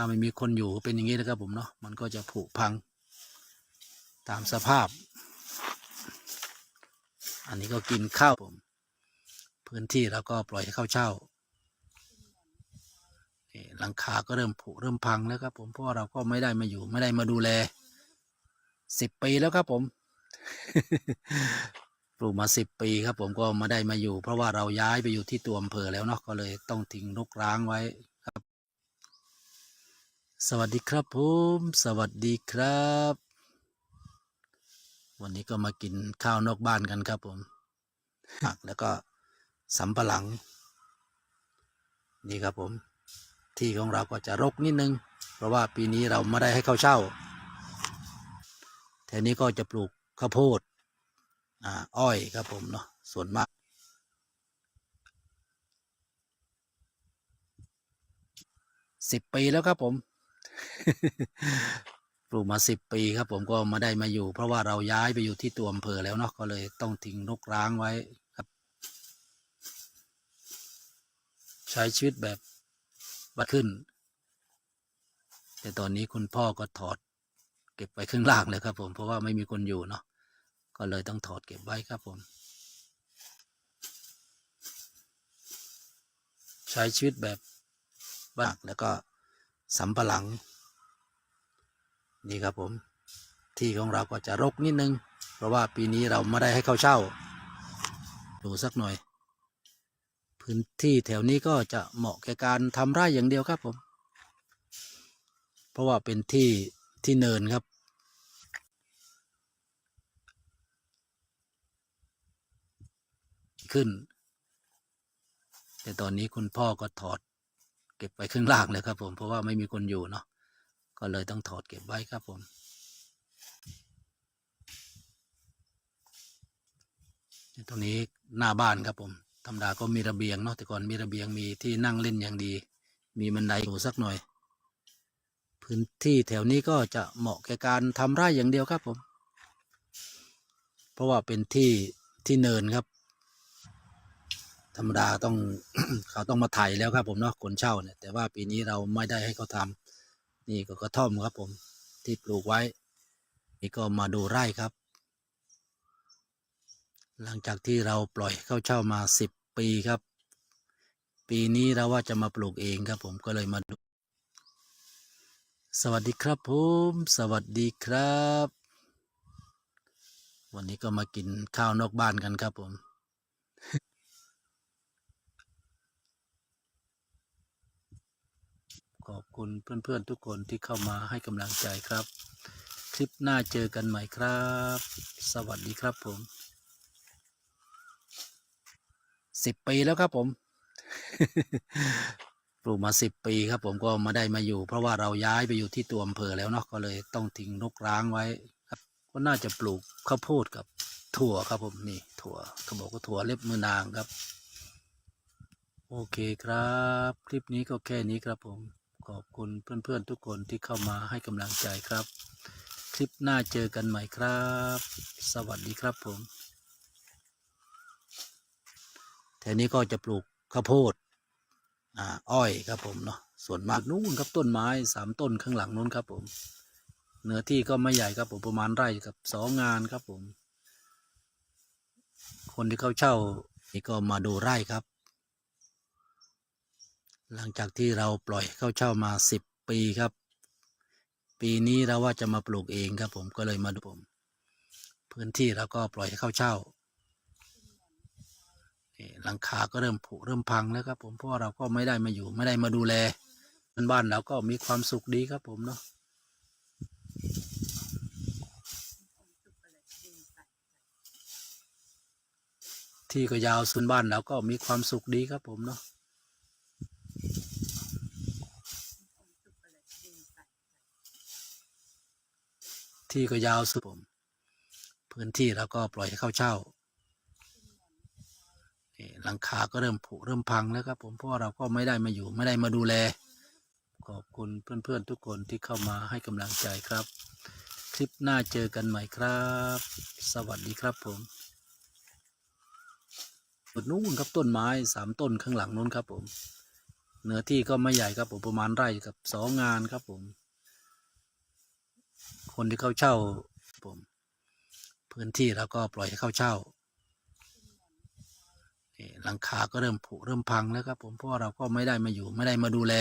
ถ้าไม่มีคนอยู่เป็นอย่างนี้นะครับผมเนาะมันก็จะผุพัง ตามสภาพ อันนี้ก็กินข้าวผม พื้นที่แล้วก็ปล่อยให้เข้าเช่าหลังคาก็เริ่มผุเริ่มพังแล้วครับ ผมเพราะว่าเราก็ไม่ได้มาอยู่ไม่ได้มาดูแลสิบปีแล้วครับผมปลูกมาสิบปีครับ ผมก็มาได้มาอยู่ เพราะว่าเราย้ายไปอยู่ที่ตัวอำเภอแล้วเนาะก็เลยต้องทิ้งรกร้างไว้ สวัสดีครับผมสวัสดีครับ วันนี้ก็มากินข้าวนอกบ้านกันครับผมผักแล้วก็สำปะหลัง นี่ครับผม ที่ของเราก็จะรกนิดนึง เพราะว่าปีนี้เราไม่ได้ให้เข้าเช่าแถวนี้ก็จะปลูกข้าวโพดอ่าอ้อยครับผมเนาะส่วนมากสิบปีแล้วครับผม ปลูกมาสิบปีครับ ผมก็มาได้มาอยู่ เพราะว่าเราย้ายไปอยู่ที่ตัวอำเภอแล้วเนาะก็เลยต้องทิ้งรกร้างไว้ครับ ใช้ชีวิตแบบบัดขึ้น แต่ตอนนี้คุณพ่อก็ถอด เก็บไว้ข้างล่างเลยครับ ผมเพราะว่าไม่มีคนอยู่เนาะก็เลยต้องถอดเก็บไว้ครับผม ใช้ชีวิตแบบบ้านแล้วก็ สำปะหลัง นี่ครับผมที่ของเราก็จะรกนิดนึง เพราะว่าปีนี้เราไม่ได้ให้เขาเช่า ดูสักหน่อย พื้นที่แถวนี้ก็จะเหมาะแก่การทำไร่อย่างเดียวครับผม เพราะว่าเป็นที่ที่เนินครับ ขึ้น แต่ตอนนี้คุณพ่อก็ถอด เก็บไว้ข้างล่างเลยครับ ผมเพราะว่าไม่มีคนอยู่เนาะก็เลยต้องถอดเก็บไว้ครับผมตรงนี้หน้าบ้านครับผมธรรมดาก็มีระเบียงเนาะแต่ก่อนมีระเบียงมีที่นั่งเล่นอย่างดี มีบันไดอยู่สักหน่อย พื้นที่แถวนี้ก็จะเหมาะแก่การทำไร่อย่างเดียวครับผม เพราะว่าเป็นที่ที่เนินครับ ธรรมดาต้องเขาต้องมาไถแล้วครับผมเนาะคนเช่าเนี่ยแต่ว่าปีนี้เราไม่ได้ให้เขาทำนี่ก็กระท่อมครับผมที่ปลูกไว้ นี่ก็มาดูไร่ครับ หลังจากที่เราปล่อยเข้าเช่ามาสิบปีครับ ปีนี้เราว่าจะมาปลูกเองครับผมก็เลยมาดู สวัสดีครับผมสวัสดีครับ วันนี้ก็มากินข้าวนอกบ้านกันครับผม ขอบคุณเพื่อนๆทุกคนที่เข้ามาให้กำลังใจครับ คลิปหน้าเจอกันใหม่ครับ สวัสดีครับผมสิบปีแล้วครับผม ปลูกมาสิบปีครับผมก็มาได้มาอยู่ เพราะว่าเราย้ายไปอยู่ที่ตัวอำเภอแล้วเนาะก็เลยต้องทิ้งรกร้างไว้ครับก็น่าจะปลูกข้าวโพดกับถั่วครับผมนี่ถั่วเขาบอกว่าถั่วเล็บมือนางครับ โอเคครับ คลิปนี้ก็แค่นี้ครับผม ขอบคุณเพื่อนๆทุกคนที่เข้ามาให้กำลังใจครับ คลิปหน้าเจอกันใหม่ครับ สวัสดีครับผมแถวนี้ก็จะปลูกข้าวโพดอ่าอ้อยครับผมเนาะส่วนมากนู่นครับต้นไม้สามต้นข้างหลังนู้นครับผมเนื้อที่ก็ไม่ใหญ่ครับผมประมาณไร่กับสองงานครับผม คนที่เขาเช่านี่ก็มาดูไร่ครับ หลังจากที่เราปล่อยเข้าเช่ามาสิบปีครับ ปีนี้เราว่าจะมาปลูกเองครับผมก็เลยมาดูผม พื้นที่เราก็ปล่อยให้เข้าเช่าหลังคาก็เริ่มผุเริ่มพังแล้วครับ ผมเพราะเราก็ไม่ได้มาอยู่ไม่ได้มาดูแลบ้านเราก็มีความสุขดีครับผมเนาะที่ก็ยาวส่วนบ้านเราก็มีความสุขดีครับผมเนาะ ที่ก็ยาวสุดผม พื้นที่แล้วก็ปล่อยให้เข้าเช่านี่หลังคาก็เริ่มผุเริ่มพังแล้วครับผมเพราะเราก็ไม่ได้มาอยู่ไม่ได้มาดูแล ขอบคุณเพื่อนๆทุกคนที่เข้ามาให้กำลังใจครับ คลิปหน้าเจอกันใหม่ครับ สวัสดีครับผมจุดนู้นครับต้นไม้สามต้นข้างหลังนู้นครับผม เนื้อที่ก็ไม่ใหญ่ครับผมประมาณไร่กับสองงานครับผม คนที่เขาเช่าผมพื้นที่แล้วก็ปล่อยให้เขาเช่าหลังคาก็เริ่มผุเริ่มพังแล้วครับ ผมเพราะว่าเราก็ไม่ได้มาอยู่ไม่ได้มาดูแล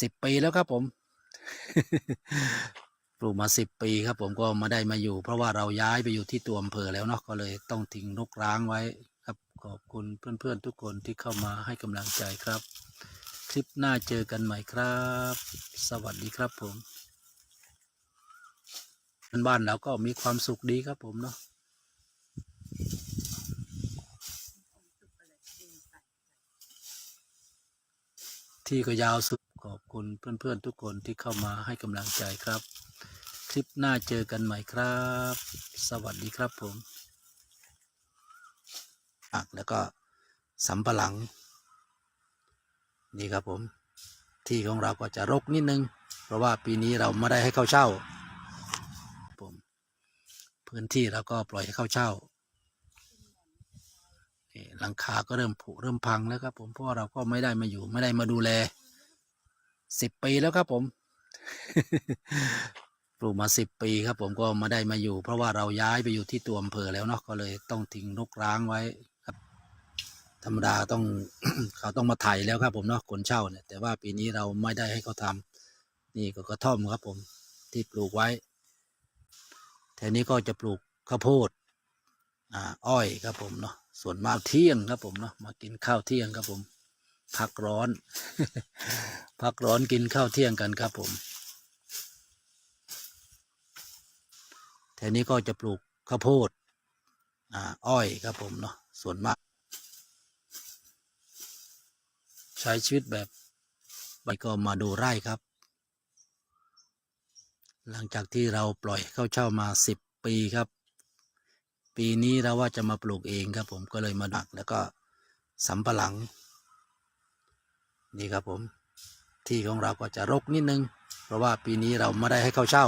สิบปีแล้วครับผมปลูกมาสิบปีครับ ผมก็มาได้มาอยู่ เพราะว่าเราย้ายไปอยู่ที่ตัวอำเภอแล้วเนาะก็เลยต้องทิ้งรกร้างไว้ครับขอบคุณเพื่อนๆทุกคนที่เข้ามาให้กำลังใจครับ คลิปหน้าเจอกันใหม่ครับ สวัสดีครับผม บ้านเราก็มีความสุขดีครับผมเนาะที่ก็ยาวสุดขอบคุณเพื่อนๆทุกคนที่เข้ามาให้กำลังใจครับ คลิปหน้าเจอกันใหม่ครับ สวัสดีครับผมอะแล้วก็สำปะหลัง นี่ครับผม ที่ของเราก็จะรกนิดนึง เพราะว่าปีนี้เราไม่ได้ให้เข้าเช่า พื้นที่เราก็ปล่อยให้เข้าเช่าหลังคาก็เริ่มผุเริ่มพังแล้วครับผมเพราะเราก็ไม่ได้มาอยู่ไม่ได้มาดูแลสิบปีแล้วครับผมปลูกมาสิบปีครับ ผมก็มาได้มาอยู่ เพราะว่าเราย้ายไปอยู่ที่ตัวอำเภอแล้วเนาะก็เลยต้องทิ้งรกร้างไว้ครับ ธรรมดาต้องเขาต้องมาไถแล้วครับ ผมเนาะคนเช่าเนี่ยแต่ว่าปีนี้เราไม่ได้ให้เขาทำนี่ก็กระท่อมครับ ผมที่ปลูกไว้ แถวนี้ก็จะปลูกข้าวโพดอ่าอ้อยครับผมเนาะส่วนมากเที่ยงครับผมเนาะมากินข้าวเที่ยงครับผม พักร้อน พักร้อนกินข้าวเที่ยงกันครับผมแถวนี้ก็จะปลูกข้าวโพดอ่าอ้อยครับผมเนาะส่วนมาก ใช้ชีวิตแบบไปก็มาดูไร่ครับ หลังจากที่เราปล่อยเข้าเช่ามาสิบปีครับ ปีนี้เราว่าจะมาปลูกเองครับผมก็เลยมาดักแล้วก็สำปะหลัง นี่ครับผม ที่ของเราก็จะรกนิดนึง เพราะว่าปีนี้เราไม่ได้ให้เข้าเช่า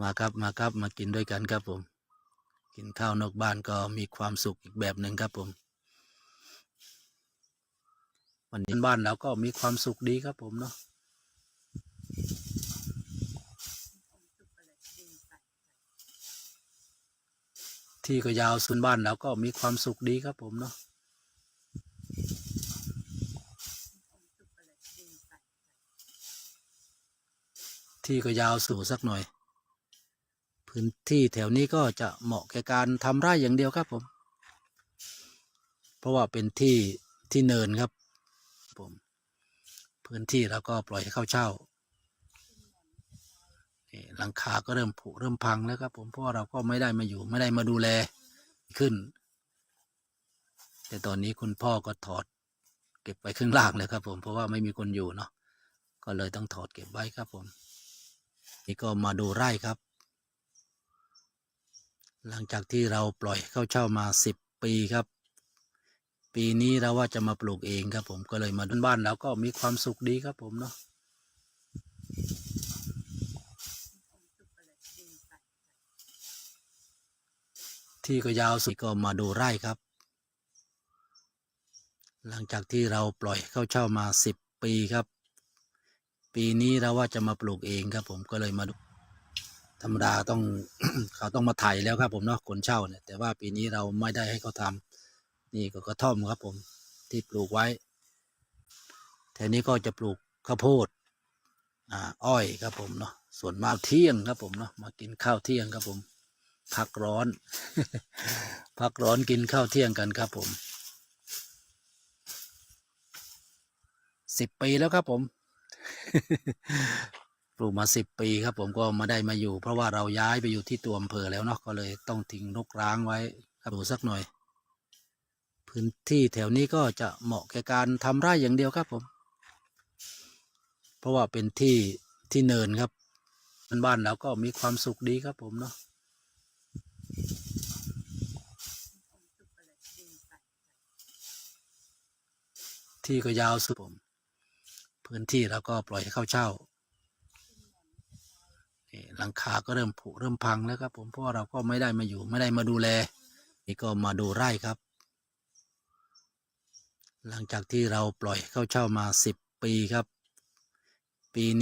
มาครับมาครับมากินด้วยกันครับผม กินข้าวนอกบ้านก็มีความสุขอีกแบบหนึ่งครับผมวันนี้บ้านเราก็มีความสุขดีครับผมเนาะ ที่ก็ยาวสุดบ้านเราก็มีความสุขดีครับผมเนาะที่ก็ยาวสู่สักหน่อย พื้นที่แถวนี้ก็จะเหมาะแก่การทำไร่อย่างเดียวครับผม เพราะว่าเป็นที่ที่เนินครับผม พื้นที่แล้วก็ปล่อยให้เข้าเช่า หลังคาก็เริ่มผุเริ่มพังแล้วครับ ผมเพราะเราก็ไม่ได้มาอยู่ไม่ได้มาดูแลขึ้น แต่ตอนนี้คุณพ่อก็ถอด เก็บไว้ข้างล่างเลยครับ ผมเพราะว่าไม่มีคนอยู่เนาะก็เลยต้องถอดเก็บไว้ครับ ผม นี่ก็มาดูไร่ครับ หลังจากที่เราปล่อยเข้าเช่ามาสิบปีครับ ปีนี้เราว่าจะมาปลูกเองครับ ผมก็เลยมาดูบ้านเราก็มีความสุขดีครับ ผมเนาะ ที่ก็ยาวสุดก็มาดูไร่ครับ หลังจากที่เราปล่อยเข้าเช่ามาสิบปีครับ ปีนี้เราว่าจะมาปลูกเองครับ ผมก็เลยมาดูธรรมดาต้องเขาต้องมาไถแล้วครับ ผมเนาะคนเช่าเนี่ยแต่ว่าปีนี้เราไม่ได้ให้เขาทำนี่ก็กระท่อมครับ ผมที่ปลูกไว้แถวนี้ก็จะปลูกข้าวโพดอ้อยครับผมเนาะส่วนมากเที่ยงครับผมเนาะมากินข้าวเที่ยงครับผม พักร้อน พักร้อนกินข้าวเที่ยงกันครับผมสิบปีแล้วครับผม ปลูกมาสิบปีครับผมก็มาได้มาอยู่ เพราะว่าเราย้ายไปอยู่ที่ตัวอำเภอแล้วเนาะก็เลยต้องทิ้งรกร้างไว้ครับดูสักหน่อย พื้นที่แถวนี้ก็จะเหมาะแก่การทำไร่อย่างเดียวครับผม เพราะว่าเป็นที่ที่เนินครับบ้านเราก็มีความสุขดีครับผมเนาะ ที่ก็ยาวสุดผม พื้นที่แล้วก็ปล่อยให้เข้าเช่าหลังคาก็เริ่มผุเริ่มพังแล้วครับ ผมเพราะเราก็ไม่ได้มาอยู่ไม่ได้มาดูแล นี่ก็มาดูไร่ครับ หลังจากที่เราปล่อยเข้าเช่ามาสิบปีครับ ปีนี้